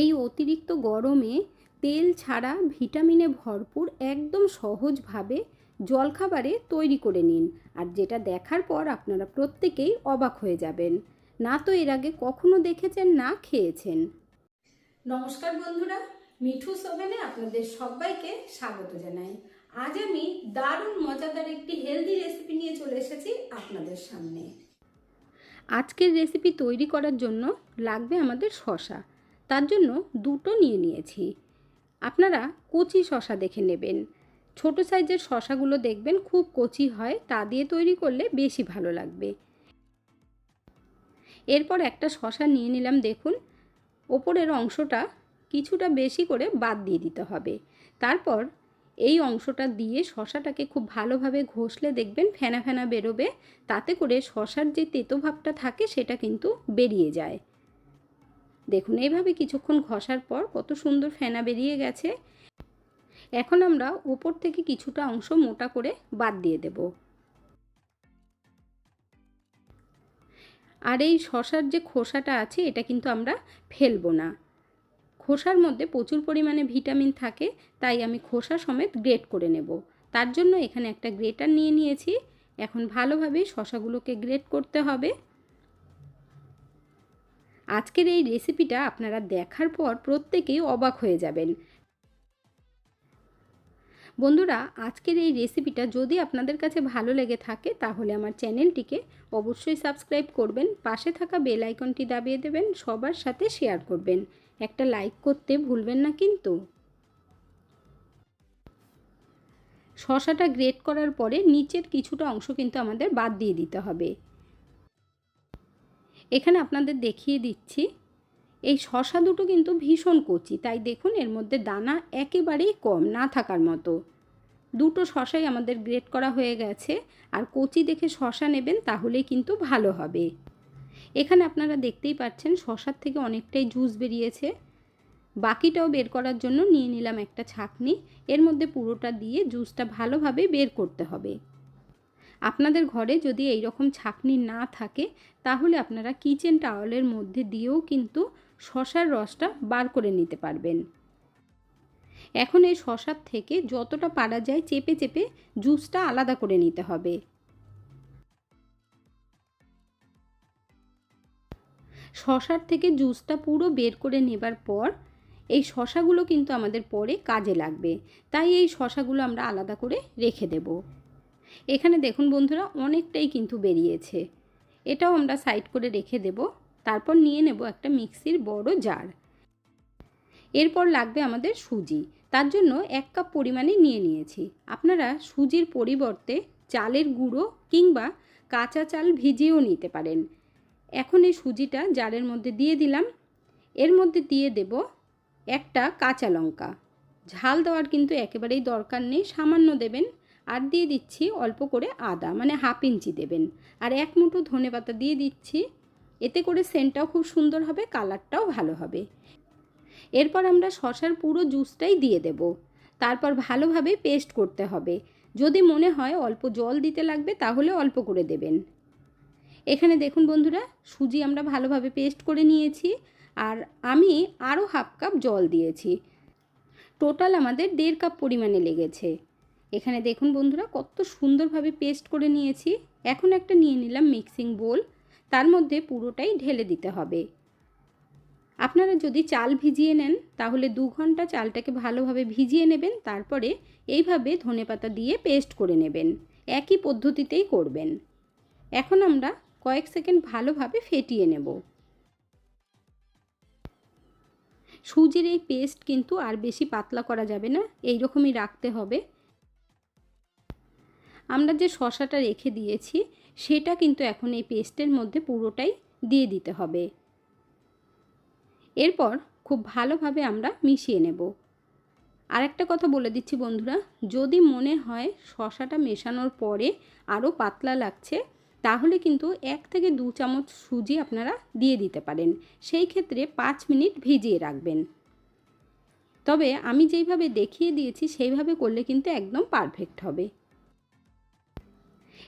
এই অতিরিক্ত গরমে তেল ছাড়া ভিটামিনে ভরপুর একদম সহজভাবে জলখাবারে তৈরি করে নিন। আর যেটা দেখার পর আপনারা প্রত্যেকেই অবাক হয়ে যাবেন। না তো এর আগে কখনো দেখেছেন না খেয়েছেন। নমস্কার বন্ধুরা মিঠু সোভেনে আপনাদের সবাইকে স্বাগত জানাই। আজ আমি দারুণ মজাদার একটি হেলদি রেসিপি নিয়ে চলে এসেছি আপনাদের সামনে। আজকের রেসিপি তৈরি করার জন্য লাগবে আমাদের শশা তার জন্য দুটো নিয়ে নিয়েছি। আপনারা কচি শশা দেখে নেবেন। ছোট সাইজের শশাগুলো দেখবেন খুব কচি হয়, তা দিয়ে তৈরি করলে বেশি ভালো লাগবে। এরপর একটা শশা নিয়ে নিলাম, দেখুন। ওপরের অংশটা কিছুটা বেশি করে বাদ দিয়ে দিতে হবে। তারপর এই অংশটা দিয়ে শশাটাকে খুব ভালোভাবে ঘষলে দেখবেন ফেনা ফেনা বেরোবে, তাতে করে শশার যে তেতো ভাবটা থাকে সেটা কিন্তু বেরিয়ে যায়। দেখুন, এইভাবে কিছুক্ষণ ঘষার পর কত সুন্দর ফেনা বেরিয়ে গেছে। এখন আমরা উপর থেকে কিছুটা অংশ মোটা করে বাদ দিয়ে দেব। আর এই শশার যে খোসাটা আছে, এটা কিন্তু আমরা ফেলব না। খোসার মধ্যে প্রচুর পরিমাণে ভিটামিন থাকে, তাই আমি খোসা সমেত গ্রেট করে নেব। তার জন্য এখানে একটা গ্রেটার নিয়ে নিয়েছি। এখন ভালোভাবে শশাগুলোকে গ্রেট করতে হবে। আজকের এই রেসিপিটা আপনারা দেখার পর প্রত্যেকেই অবাক হয়ে যাবেন। বন্ধুরা, আজকের এই রেসিপিটা যদি আপনাদের কাছে ভালো লেগে থাকে, তাহলে আমার চ্যানেলটিকে অবশ্যই সাবস্ক্রাইব করবেন, পাশে থাকা বেল আইকনটি দাবিয়ে দেবেন, সবার সাথে শেয়ার করবেন। একটা লাইক করতে ভুলবেন না কিন্তু। শশাটা গ্রেট করার পরে নিচের কিছুটা অংশ কিন্তু আমাদের বাদ দিয়ে দিতে হবে। এখানে আপনাদের দেখিয়ে দিচ্ছি। এই শশা দুটো কিন্তু ভীষণ কচি, তাই দেখুন এর মধ্যে দানা একেবারেই কম, না থাকার মতো। দুটো শশাই আমাদের গ্রেট করা হয়ে গেছে, আর কচি দেখে শশা নেবেন তাহলেই কিন্তু ভালো হবে। এখানে আপনারা দেখতেই পাচ্ছেন শশার থেকে অনেকটাই জুস বেরিয়েছে। বাকিটাও বের করার জন্য নিয়ে নিলাম একটা ছাকনি, এর মধ্যে পুরোটা দিয়ে জুসটা ভালোভাবে বের করতে হবে। আপনাদের ঘরে যদি এই রকম ছাকনি না থাকে, তাহলে আপনারা কিচেন টাওয়ালের মধ্যে দিয়েও কিন্তু শশার রসটা বার করে নিতে পারবেন। এখন এই শশার থেকে যতটা পারা যায় চেপে চেপে জুসটা আলাদা করে নিতে হবে। শশার থেকে জুসটা পুরো বের করে নেবার পর এই শশাগুলো কিন্তু আমাদের পরে কাজে লাগবে। তাই এই শশাগুলো আমরা আলাদা করে রেখে দেব। এখানে দেখুন বন্ধুরা, অনেকটাই কিন্তু বেরিয়েছে। এটাও আমরা সাইড করে রেখে দেব, তারপর নিয়ে নেব একটা মিক্সির বড় জার। এরপর লাগবে আমাদের সুজি, তার জন্য এক কাপ পরিমাণে নিয়ে নিয়েছি। আপনারা সুজির পরিবর্তে চালের গুঁড়ো কিংবা কাঁচা চাল ভিজিয়েও নিতে পারেন। এখন এই সুজিটা জারের মধ্যে দিয়ে দিলাম। এর মধ্যে দিয়ে দেব একটা কাঁচা লঙ্কা। ঝাল দেওয়ার কিন্তু একেবারেই দরকার নেই, সামান্য দেবেন। আর দিয়ে দিচ্ছি অল্প করে আদা মানে হাফ ইঞ্চি দেবেন। আর এক মুঠো ধনে পাতা দিয়ে দিচ্ছি, এতে করে সেন্টটাও খুব সুন্দর হবে, কালারটাও ভালো হবে। এরপর আমরা শশার পুরো জুসটাই দিয়ে দেব। তারপর ভালোভাবে পেস্ট করতে হবে। যদি মনে হয় অল্প জল দিতে লাগবে, তাহলে অল্প করে দেবেন। এখানে দেখুন বন্ধুরা, সুজি আমরা ভালোভাবে পেস্ট করে নিয়েছি। আর আমি আরও হাফ কাপ জল দিয়েছি। টোটাল আমাদের দেড় কাপ পরিমাণে লেগেছে। এখানে দেখুন বন্ধুরা, কত সুন্দরভাবে পেস্ট করে নিয়েছি। এখন একটা নিয়ে নিলাম মিক্সিং বোল। তার মধ্যে পুরোটাই ঢেলে দিতে হবে। আপনারা যদি চাল ভিজিয়ে নেন, তাহলে দু ঘণ্টা চালটাকে ভালোভাবে ভিজিয়ে নেবেন, তারপরে এইভাবে ধনেপাতা দিয়ে পেস্ট করে নেবেন। একই পদ্ধতিতেই করবেন। এখন আমরা কয়েক সেকেন্ড ভালোভাবে ফেটিয়ে নেব। সুজির এই পেস্ট কিন্তু আর বেশি পাতলা করা যাবে না এই রকমই রাখতে হবে। আমরা যে শশাটা রেখে দিয়েছি, সেটা কিন্তু এখন এই পেস্টের মধ্যে পুরোটাই দিয়ে দিতে হবে। এরপর খুব ভালোভাবে আমরা মিশিয়ে নেব। আর একটা কথা বলে দিচ্ছি বন্ধুরা, যদি মনে হয় শশাটা মেশানোর পরে আরও পাতলা লাগছে, তাহলে কিন্তু এক থেকে দু চামচ সুজি আপনারা দিয়ে দিতে পারেন। সেই ক্ষেত্রে পাঁচ মিনিট ভিজিয়ে রাখবেন। তবে আমি যেইভাবে দেখিয়ে দিয়েছি, সেইভাবে করলে কিন্তু একদম পারফেক্ট হবে।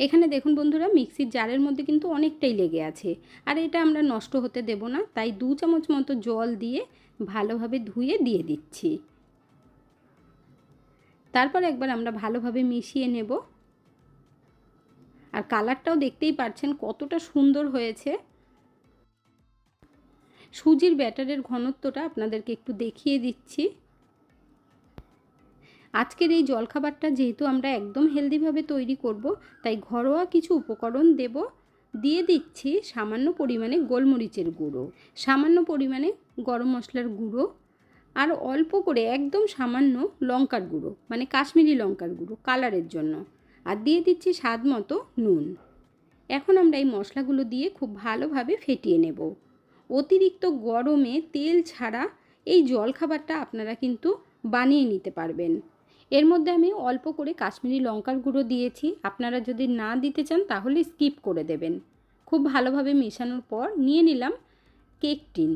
এখানে দেখুন বন্ধুরা, মিক্সির জারের মধ্যে কিন্তু অনেকটাই লেগে আছে। আর এটা আমরা নষ্ট হতে দেব না, তাই দু চামচ মতো জল দিয়ে ভালোভাবে ধুয়ে দিয়ে দিচ্ছি। তারপর একবার আমরা ভালোভাবে মিশিয়ে নেব। আর কালারটাও দেখতেই পারছেন কতটা সুন্দর হয়েছে। সুজির ব্যাটারের ঘনত্বটা আপনাদেরকে একটু দেখিয়ে দিচ্ছি। আজকের এই জলখাবারটা যেহেতু আমরা একদম হেলদিভাবে তৈরি করব, তাই ঘরোয়া কিছু উপকরণ দেব। দিয়ে দিচ্ছি সামান্য পরিমাণে গোলমরিচের গুঁড়ো, সামান্য পরিমাণে গরম মশলার গুঁড়ো আর অল্প করে একদম সামান্য লঙ্কার গুঁড়ো মানে কাশ্মীরি লঙ্কার গুঁড়ো কালারের জন্য। আর দিয়ে দিচ্ছি স্বাদ মতো নুন। এখন আমরা এই মশলাগুলো দিয়ে খুব ভালোভাবে ফেটিয়ে নেব। অতিরিক্ত গরমে তেল ছাড়া এই জলখাবারটা আপনারা কিন্তু বানিয়ে নিতে পারবেন। এর মধ্যে আমি অল্প করে কাশ্মীরি লঙ্কার গুঁড়ো দিয়েছি। আপনারা যদি না দিতে চান তাহলে স্কিপ করে দেবেন। খুব ভালোভাবে মেশানোর পর নিয়ে নিলাম কেক টিন।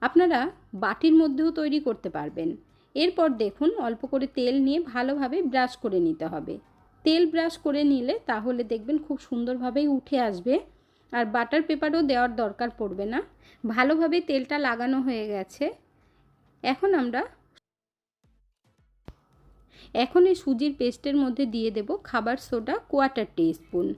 আপনারা বাটির মধ্যেও তৈরি করতে পারবেন। এরপর দেখুন অল্প করে তেল নিয়ে ভালোভাবে ব্রাশ করে নিতে হবে। তেল ব্রাশ করে নিলে তাহলে দেখবেন খুব সুন্দরভাবেই উঠে আসবে। আর বাটার পেপারও দেওয়ার দরকার পড়বে না। ভালোভাবে তেলটা লাগানো হয়ে গেছে। এখন আমরা এখন এই সুজির পেস্টের মধ্যে দিয়ে দেব খাবার সোডা কোয়াটার স্পুন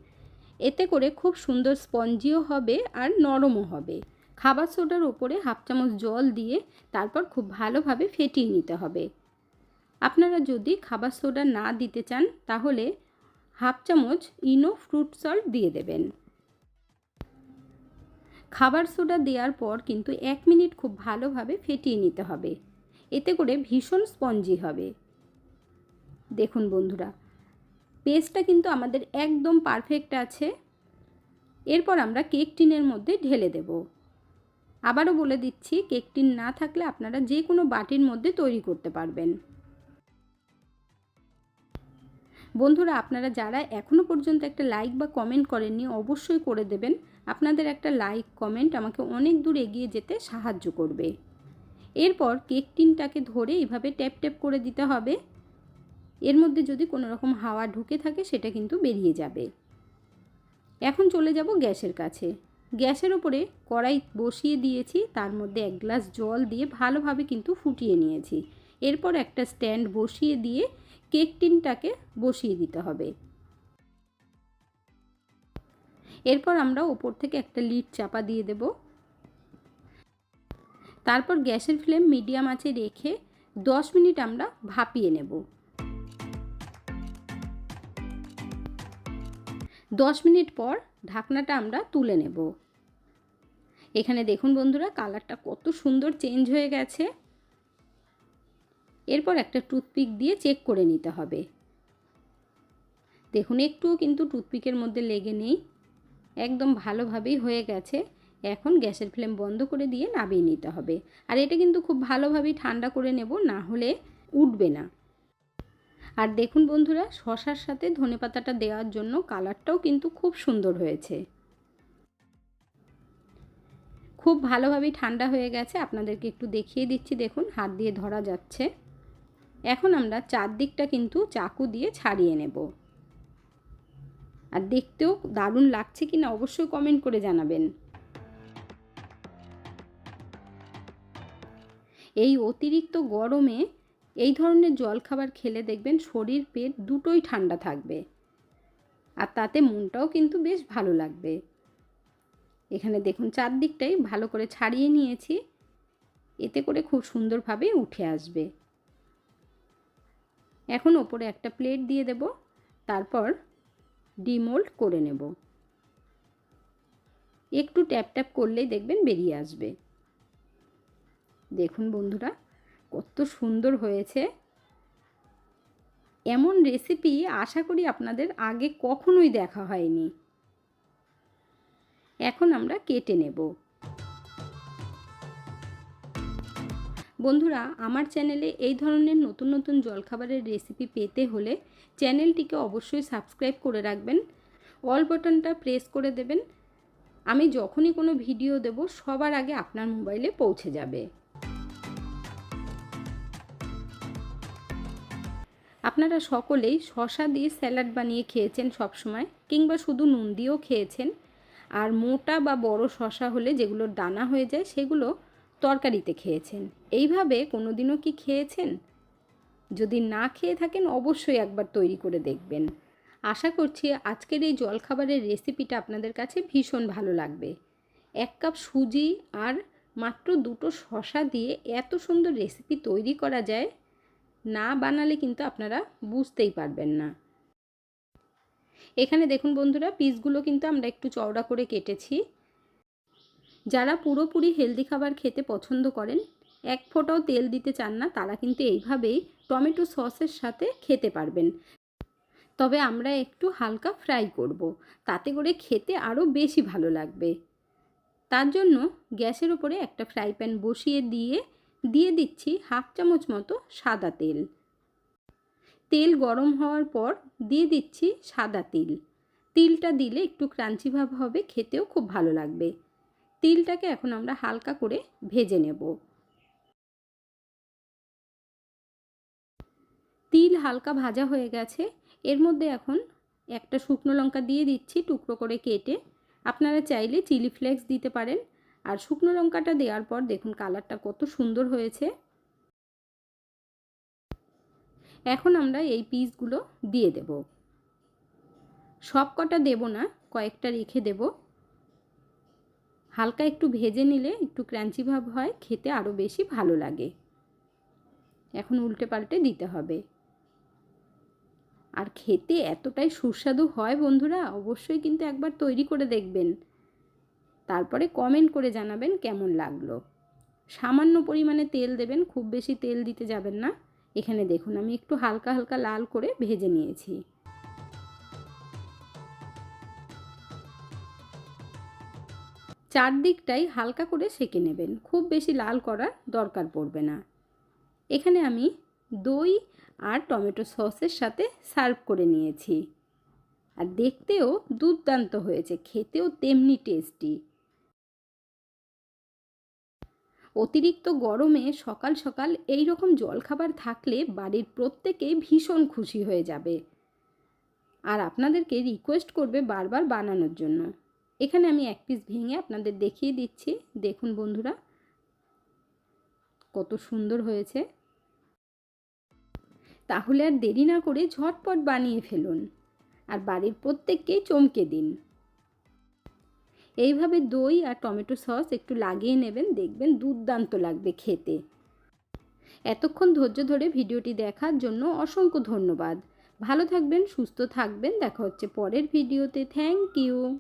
এতে করে খুব সুন্দর স্পঞ্জিও হবে আর নরমও হবে। খাবার সোডার ওপরে হাফ চামচ জল দিয়ে তারপর খুব ভালোভাবে ফেটিয়ে নিতে হবে। আপনারা যদি খাবার সোডা না দিতে চান, তাহলে হাফ চামচ ইনো ফ্রুট সল্ট দিয়ে দেবেন। খাবার সোডা দেওয়ার পর কিন্তু এক মিনিট খুব ভালোভাবে ফেটিয়ে নিতে হবে। এতে করে ভীষণ স্পঞ্জি হবে। দেখুন বন্ধুরা, পেস্টটা কিন্তু আমাদের একদম পারফেক্ট আছে। এরপর আমরা কেক টিনের মধ্যে ঢেলে দেব। আবারও বলে দিচ্ছি কেক টিন না থাকলে আপনারা যে কোনো বাটির মধ্যে তৈরি করতে পারবেন। বন্ধুরা, আপনারা যারা এখনও পর্যন্ত একটা লাইক বা কমেন্ট করেননি, অবশ্যই করে দেবেন। আপনাদের একটা লাইক কমেন্ট আমাকে অনেক দূর এগিয়ে যেতে সাহায্য করবে। এরপর কেক টিনটাকে ধরে এইভাবে ট্যাপ ট্যাপ করে দিতে হবে। এর মধ্যে যদি কোনো রকম হাওয়া ঢুকে থাকে, সেটা কিন্তু বেরিয়ে যাবে। এখন চলে যাব গ্যাসের কাছে। গ্যাসের ওপরে কড়াই বসিয়ে দিয়েছি, তার মধ্যে এক গ্লাস জল দিয়ে ভালোভাবে কিন্তু ফুটিয়ে নিয়েছি। এরপর একটা স্ট্যান্ড বসিয়ে দিয়ে কেক টিনটাকে বসিয়ে দিতে হবে। এরপর আমরা ওপর থেকে একটা লিড চাপা দিয়ে দেব। তারপর গ্যাসের ফ্লেম মিডিয়াম আছে রেখে দশ মিনিট আমরা ভাপিয়ে নেব। দশ মিনিট পর ঢাকনাটা আমরা তুলে নেব। এখানে দেখুন বন্ধুরা, কালারটা কত সুন্দর চেঞ্জ হয়ে গেছে। এরপর একটা টুথপিক দিয়ে চেক করে নিতে হবে। দেখুন, একটুও কিন্তু টুথপিকের মধ্যে লেগে নেই। একদম ভালোভাবেই হয়ে গেছে। এখন গ্যাসের ফ্লেম বন্ধ করে দিয়ে নামিয়ে নিতে হবে। আর এটা কিন্তু খুব ভালোভাবেই ঠান্ডা করে নেব, না হলে উঠবে না। আর দেখুন বন্ধুরা, শশার সাথে ধনে পাতাটা দেওয়ার জন্য কালারটাও কিন্তু খুব সুন্দর হয়েছে। খুব ভালোভাবেই ঠান্ডা হয়ে গেছে, আপনাদেরকে একটু দেখিয়ে দিচ্ছি, দেখুন হাত দিয়ে ধরা যাচ্ছে। এখন আমরা চারদিকটা কিন্তু চাকু দিয়ে ছাড়িয়ে নেব। আর দেখতেও দারুণ লাগছে কি না অবশ্যই কমেন্ট করে জানাবেন। এই অতিরিক্ত গরমে এই ধরনের জলখাবার খেলে দেখবেন শরীর, পেট দুটোই ঠান্ডা থাকবে। আর তাতে মনটাও কিন্তু বেশ ভালো লাগবে। এখানে দেখুন চারদিকটাই ভালো করে ছাড়িয়ে নিয়েছি। এতে করে খুব সুন্দরভাবে উঠে আসবে। এখন ওপরে একটা প্লেট দিয়ে দেব। তারপর ডিমোল্ড করে নেব। একটু ট্যাপ ট্যাপ করলেই দেখবেন বেরিয়ে আসবে। দেখুন বন্ধুরা কত সুন্দর হয়েছে। এমন রেসিপি আশা করি আপনাদের আগে কখনোই দেখা হয়নি। এখন আমরা কেটে নেব। বন্ধুরা, আমার চ্যানেলে এই ধরনের নতুন নতুন জলখাবারের রেসিপি পেতে হলে চ্যানেলটিকে অবশ্যই সাবস্ক্রাইব করে রাখবেন। অল বাটনটা প্রেস করে দেবেন। আমি যখনই কোনো ভিডিও দেব, সবার আগে আপনার মোবাইলে পৌঁছে যাবে। আপনারা সকলেই শশা দিয়ে স্যালাড বানিয়ে খেয়েছেন সবসময়, কিংবা শুধু নুন দিয়েও খেয়েছেন। আর মোটা বা বড় শশা হলে যেগুলোর দানা হয়ে যায় সেগুলো তরকারিতে খেয়েছেন। এইভাবে কোনো দিনও কি খেয়েছেন? যদি না খেয়ে থাকেন, অবশ্যই একবার তৈরি করে দেখবেন। আশা করছি আজকের এই জলখাবারের রেসিপিটা আপনাদের কাছে ভীষণ ভালো লাগবে। এক কাপ সুজি আর মাত্র দুটো শশা দিয়ে এত সুন্দর রেসিপি তৈরি করা যায় না বানালে কিন্তু আপনারা বুঝতেই পারবেন না। এখানে দেখুন বন্ধুরা, পিসগুলো কিন্তু আমরা একটু চওড়া করে কেটেছি। যারা পুরোপুরি হেলদি খাবার খেতে পছন্দ করেন, এক ফোঁটাও তেল দিতে চান না, তারা কিন্তু এইভাবেই টমেটো সসের সাথে খেতে পারবেন। তবে আমরা একটু হালকা ফ্রাই করব। তাতে করে খেতে আরও বেশি ভালো লাগবে। তার জন্য গ্যাসের ওপরে একটা ফ্রাই প্যান বসিয়ে দিয়ে দিয়ে দিচ্ছি হাফ চামচ মতো সাদা তেল। তেল গরম হওয়ার পর দিয়ে দিচ্ছি সাদা তিল। তিলটা দিলে একটু ক্রাঞ্চি ভাব হবে, খেতেও খুব ভালো লাগবে। তিলটাকে এখন আমরা হালকা করে ভেজে নেব। তিল হালকা ভাজা হয়ে গেছে। এর মধ্যে এখন একটা শুকনো লঙ্কা দিয়ে দিচ্ছি টুকরো করে কেটে। আপনারা চাইলে চিলি ফ্লেক্স দিতে পারেন। আর শুকনো লঙ্কাটা দেওয়ার পর দেখুন কালারটা কত সুন্দর হয়েছে। এখন আমরা এই পিসগুলো দিয়ে দেব। সব কটা দেব না, কয়েকটা রেখে দেব। হালকা একটু ভেজে নিলে একটু ক্রাঞ্চি ভাব হয়, খেতে আরও বেশি ভালো লাগে। এখন উল্টে পাল্টে দিতে হবে। আর খেতে এতটাই সুস্বাদু হয় বন্ধুরা, অবশ্যই কিন্তু একবার তৈরি করে দেখবেন। তারপরে কমেন্ট করে জানাবেন কেমন লাগল। সামান্য পরিমাণে তেল দেবেন, খুব বেশি তেল দিতে যাবেন না। এখানে দেখুন, আমি একটু হালকা হালকা লাল করে ভেজে নিয়েছি। চারদিকটাই হালকা করে সেকে নেবেন, খুব বেশি লাল করার দরকার পড়বে না। এখানে আমি দই আর টমেটো সসের সাথে সার্ভ করে নিয়েছি। আর দেখতেও দুর্দান্ত হয়েছে, খেতেও তেমনি টেস্টি। অতিরিক্ত গরমে সকাল সকাল এই রকম জলখাবার থাকলে বাড়ির প্রত্যেকে ভীষণ খুশি হয়ে যাবে। আর আপনাদেরকে রিকোয়েস্ট করবে বারবার বানানোর জন্য। এখানে আমি এক পিস ভেঙে আপনাদের দেখিয়ে দিচ্ছি। দেখুন বন্ধুরা, কত সুন্দর হয়েছে। তাহলে আর দেরি না করে ঝটপট বানিয়ে ফেলুন। আর বাড়ির প্রত্যেককেই চমকে দিন। এইভাবে দই আর টমেটো সস একটু লাগিয়ে নেবেন, দেখবেন দুর্দান্ত লাগবে খেতে। এতক্ষণ ধৈর্য ধরে ভিডিওটি দেখার জন্য অসংখ্য ধন্যবাদ। ভালো থাকবেন, সুস্থ থাকবেন, দেখা হচ্ছে পরের ভিডিওতে। Thank you.